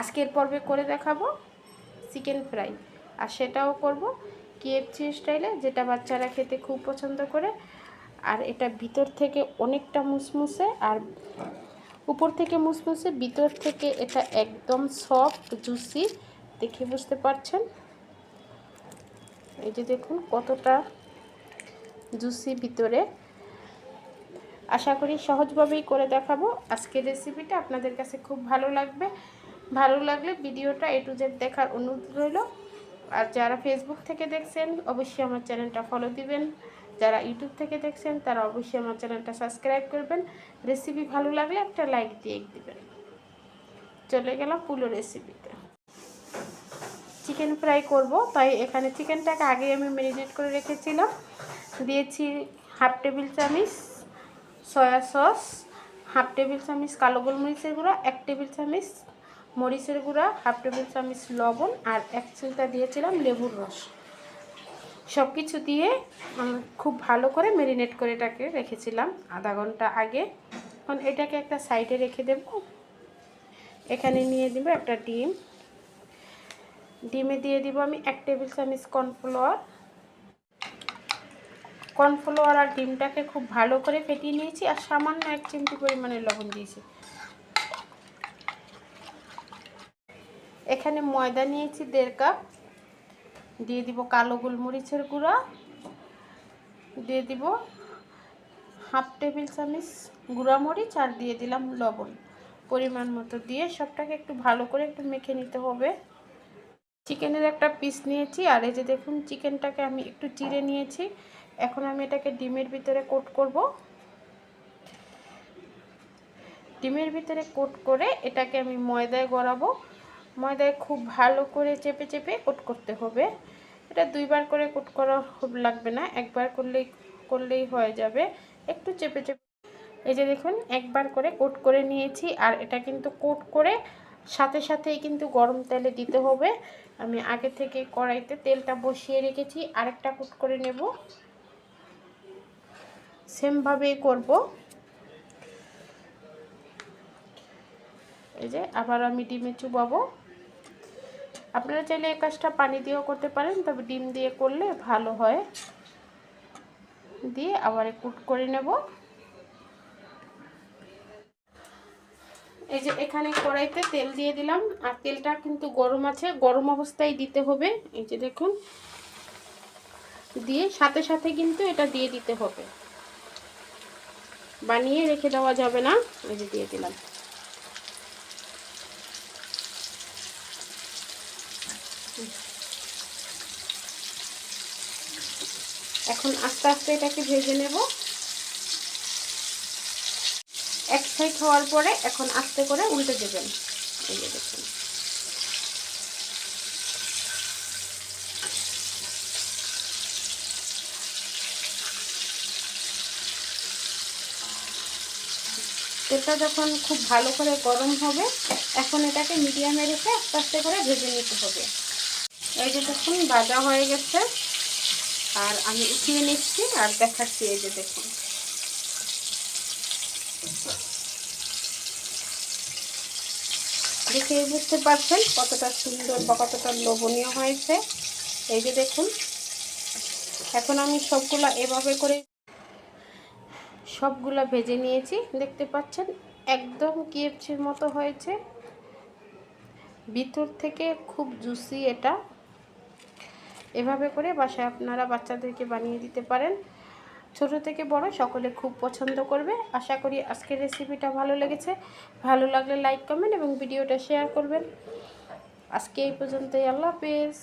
আজকের পর্বে করে দেখাবো চিকেন ফ্রাই। আর সেটাও করব কেএফসি স্টাইলে, যেটা বাচ্চারা খেতে খুব পছন্দ করে। আর এটা ভিতর থেকে অনেকটা মুসমুসে, আর উপর থেকে মুসমুসে, ভিতর থেকে এটা একদম সফট, জুসি, দেখে বুঝতে পারছেন? এই যে দেখুন কতটা জুসি ভিতরে। আশা করি সহজভাবেই করে দেখাবো। আজকের রেসিপিটা আপনাদের কাছে খুব ভালো লাগবে। ভালো লাগলে ভিডিওটা এ টু জেড দেখার অনুরোধ রইল। আর যারা ফেসবুক থেকে দেখছেন, অবশ্যই আমার চ্যানেলটা ফলো দিবেন। যারা ইউটিউব থেকে দেখছেন, তারা অবশ্যই আমার চ্যানেলটা সাবস্ক্রাইব করবেন। রেসিপি ভালো লাগলে একটা লাইক দিয়ে দিবেন। চলে গেলাম পুলো রেসিপিতে চিকেন ফ্রাই করব, তাই এখানে চিকেনটাকে আগে আমি ম্যারিনেট করে রেখেছিলাম। দিয়েছি হাফ টেবিল চামিচ সয়া সস হাফ টেবিল চামিচ কালো গোলমরিচের গুঁড়া, এক টেবিল চামিচ মরিচের গুঁড়া, হাফ টেবিল চামিচ লবণ আর এক চিলটা দিয়েছিলাম লেবুর রস। সব কিছু দিয়ে খুব ভালো করে ম্যারিনেট করে এটাকে রেখেছিলাম আধা ঘণ্টা আগে। এখন এটাকে একটা সাইডে রেখে দেব। এখানে নিয়ে দিব একটা ডিম। ডিমে দিয়ে দিব আমি এক টেবিল চামচ কর্নফ্লাওয়ার। কর্নফ্লাওয়ার আর ডিমটাকে খুব ভালো করে ফেটিয়ে নিয়েছি আর সামান্য এক চিমটি পরিমাণে লবণ দিয়েছি। এখানে ময়দা নিয়েছি দেড় কাপ। দিয়ে দিব কালো গোলমরিচের গুঁড়া। দিয়ে দিব হাফ টেবিল চামচ গুঁড়া মরিচ আর দিয়ে দিলাম লবণ। পরিমাণ মতো দিয়ে সবটাকে একটু ভালো করে একটু মেখে নিতে হবে। চিকেনের একটা পিস নিয়েছি আর এই যে দেখুন চিকেনটাকে আমি একটু চিড়ে নিয়েছি। এখন আমি এটাকে ডিমের ভিতরে কোট করব। ডিমের ভিতরে কোট করে এটাকে আমি ময়দায় গড়াবো। ময়দায় খুব ভালো করে চেপে চেপে কোট করতে হবে। এটা দুইবার করে কোট করা লাগবে না, একবার করলেই করলেই হয়ে যাবে। একটু চেপে চেপে। এই যে দেখুন, একবার করে কোট করে নিয়েছি, আর এটা কিন্তু কোট করে সাথে সাথেই কিন্তু গরম তেলে দিতে হবে। আমি আগে থেকে কড়াইতে তেলটা বসিয়ে রেখেছি, আরেকটা কোট করে নেব। সেমভাবেই করব। এই যে আবার আমি ডিমে চুবাবো। আপনারা চাইলে এই কাজটা পানি দিয়েও করতে পারেন, তবে ডিম দিয়ে করলে ভালো হয়। দিয়ে আবার কুট করে নেব। এই যে এখানে কড়াইতে তেল দিয়ে দিলাম, আর তেলটা কিন্তু গরম আছে, গরম অবস্থায় দিতে হবে। এই যে দেখুন, দিয়ে সাথে সাথে কিন্তু এটা দিয়ে দিতে হবে। বানিয়ে রেখে দেওয়া যাবে না, এই যে দিয়ে দিলাম। এখন আস্তে আস্তে এটাকে ভেজে নেব। এক সাইড হওয়ার পরে এখন আস্তে করে উল্টে দেবেন। দেখুন। তেলটা যখন খুব ভালো করে গরম হবে, এখন এটাকে মিডিয়ামে রেখে আস্তে আস্তে করে ভেজে নিতে হবে। এই যে দেখুন ভাজা হয়ে গেছে। আর আমি উঠিয়ে নিচ্ছি আর দেখাচ্ছি এই যে দেখুন। দেখে বুঝতে পারছেন কতটা সুন্দর বা কতটা লোভনীয় হয়েছে। এই যে দেখুন, এখন আমি সবগুলা এভাবে করে সবগুলা ভেজে নিয়েছি। দেখতে পাচ্ছেন, একদম কিএফসির মতো হয়েছে। ভিতর থেকে খুব জুসি এটা। এভাবে করে বাসায় আপনারা বাচ্চাদেরকে বানিয়ে দিতে পারেন। ছোট থেকে বড় সকলে খুব পছন্দ করবে। আশা করি আজকের রেসিপিটা ভালো লেগেছে। ভালো লাগলে লাইক কমেন্ট এবং ভিডিওটা শেয়ার করবেন। আজকে এই পর্যন্তই। আল্লাহ হাফেজ।